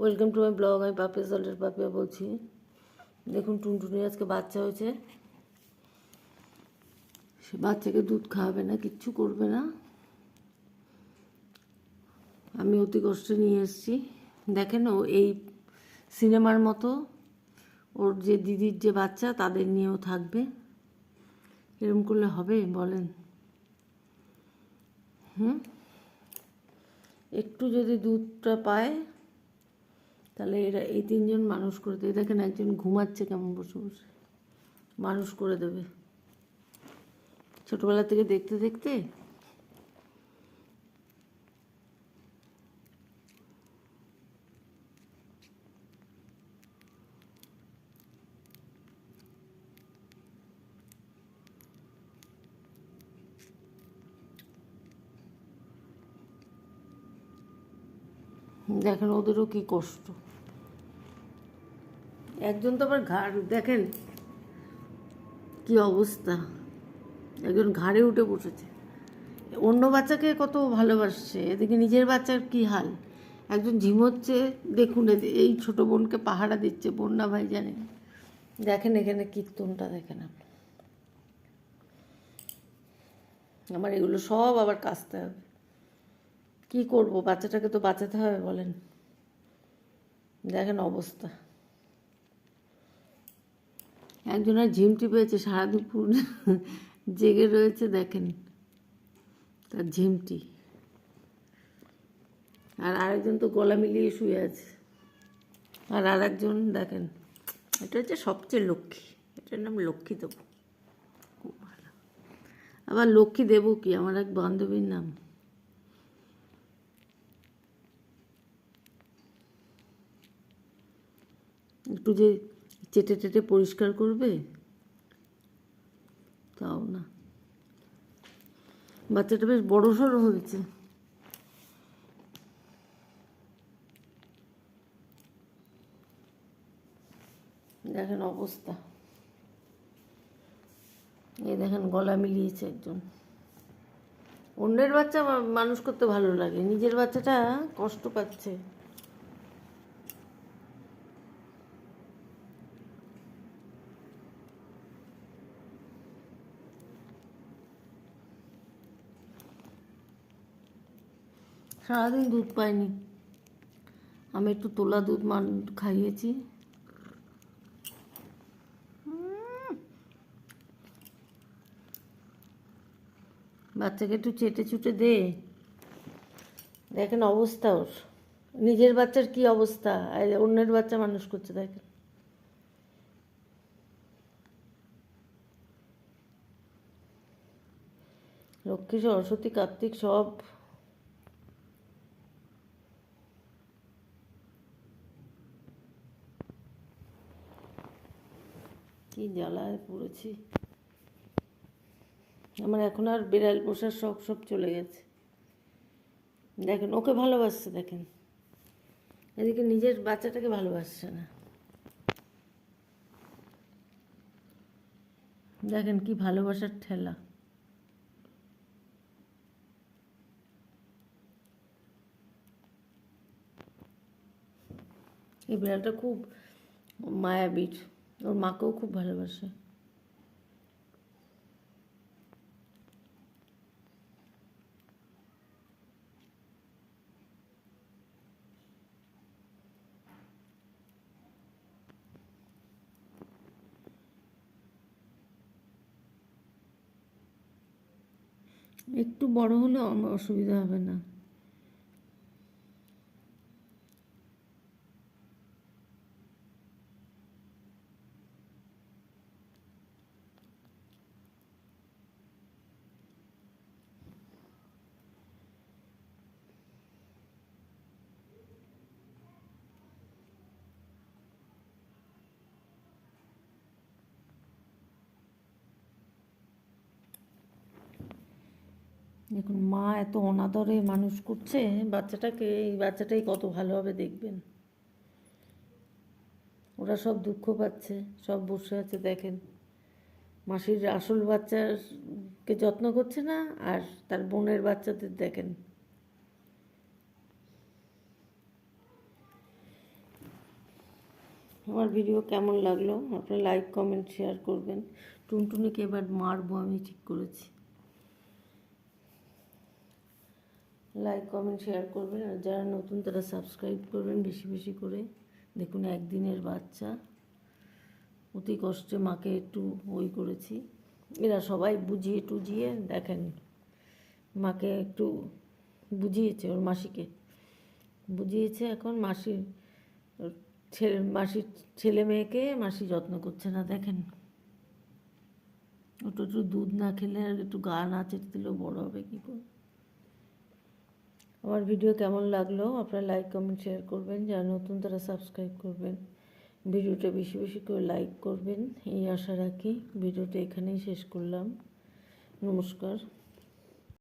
Welcome to my blog আমি পাপিয়া সল্টের পাপিয়া বলছি, দেখুন, টুনটুনি আজকে বাচ্চা হয়েছে। সে বাচ্চাকে দুধ খাওয়াবে না, কিচ্ছু করবে না। আমি অতি কষ্টে নিয়ে এসেছি। দেখেন ও এই সিনেমার মতো, ওর যে দিদির যে বাচ্চা, তাদের নিয়েও থাকবে। এরকম করলে হবে, বলেন। হুম? একটু যদি দুধটা পায় তাহলে এরা এই তিনজন মানুষ করে দেবে। দেখেন একজন ঘুমাচ্ছে কেমন বসে বসে। মানুষ করে দেবে। ছোটবেলা থেকে দেখতে দেখতে দেখেন ওদেরও কি কষ্ট। একজন তো আবার ঘাড়, দেখেন কি অবস্থা। একজন ঘাড়ে উঠে বসেছে। অন্য বাচ্চাকে কত ভালোবাসছে, এদিকে নিজের বাচ্চার কি হাল? একজন ঝিমোচ্ছে দেখুন এই ছোট বোনকে পাহারা দিচ্ছে, বন্যা ভাই জানেন দেখেন এখানে কীর্তনটা, দেখেন আপনি। আমার এগুলো সব আবার কাচতে হবে। কী করব, বাচ্চাটাকে তো বাঁচাতে হবে বলেন। দেখেন অবস্থা। একজনের ঝিমটি পেয়েছে সারা দুপুর জেগে রয়েছে, দেখেন। তার ঝিমটি আর আরেকজন তো গলা মিলিয়ে শুয়ে আছে। আর আর একজন দেখেন, এটা হচ্ছে সবচেয়ে লক্ষ্মী। এটার নাম লক্ষ্মী দেব। খুব ভালো। আবার লক্ষ্মী দেবো কি? আমার এক বান্ধবীর নাম। একটু যে চেটে টেটে পরিষ্কার করবে? তাও না। বাচ্চাটা বেশ বড় সড়ো হয়েছে। দেখেন অবস্থা। এই দেখেন গলা মিলিয়েছে একজন। অন্যের বাচ্চা মানুষ করতে ভালো লাগে। নিজের বাচ্চাটা কষ্ট পাচ্ছে। সারাদিন দুধ পাইনি। আমি একটু তোলা দুধ মান খাইয়েছি। বাচ্চাকে একটু চেটে চুটে দে। দেখেন অবস্থা ওর। নিজের বাচ্চার কি অবস্থা? অন্যের বাচ্চা মানুষ করছে, দেখেন। লক্ষ্মী সরস্বতী, কার্তিক সব কি জ্বালায় পড়েছি। আমার এখন আর বিড়াল পোষার শখ সব চলে গেছে। দেখেন, ওকে ভালোবাসছে, দেখেন। এদিকে নিজের বাচ্চাটাকে ভালোবাসছে না। দেখেন কি ভালোবাসার ঠেলা। এই বিড়ালটা খুব মায়াবীর ওর মাকেও খুব ভালোবাসে। একটু বড় হলে অসুবিধা হবে না। দেখুন, মা এত অনাদরে মানুষ করছে, বাচ্চাটাকে, এই বাচ্চাটাই কত ভালোভাবে দেখবেন। ওরা সব দুঃখ পাচ্ছে, সব বসে আছে, দেখেন। মাসির আসল বাচ্চাকে যত্ন করছে না, আর তার বোনের বাচ্চাদের দেখেন। আমার ভিডিও কেমন লাগল? আপনারা লাইক কমেন্ট শেয়ার করবেন। টুনটুনিকে এবার মারবো আমি, ঠিক করেছি। লাইক কমেন্ট শেয়ার করবেন। আর যারা নতুন, তারা সাবস্ক্রাইব করবেন বেশি বেশি করে। দেখুন, একদিনের বাচ্চা। অতি কষ্টে মাকে একটু ওই করেছি। এরা সবাই বুঝিয়ে টুজিয়ে দেখেন। মাকে একটু বুঝিয়েছে ওর মাসিকে। বুঝিয়েছে এখন মাসির, ছেলে মাসির ছেলে মেয়েকে মাসি যত্ন করছে না, দেখেন। ওটা একটু দুধ না খেলে আর একটু গা না চেটে দিলেও বড় হবে কী করে? আমার ভিডিও কেমন লাগল আপনারা লাইক, কমেন্ট শেয়ার করবেন। যারা নতুন তারা সাবস্ক্রাইব করবেন। ভিডিওটা বেশি বেশি করে লাইক করবেন। এই আশা রাখি ভিডিওটা এখানেই শেষ করলাম। নমস্কার।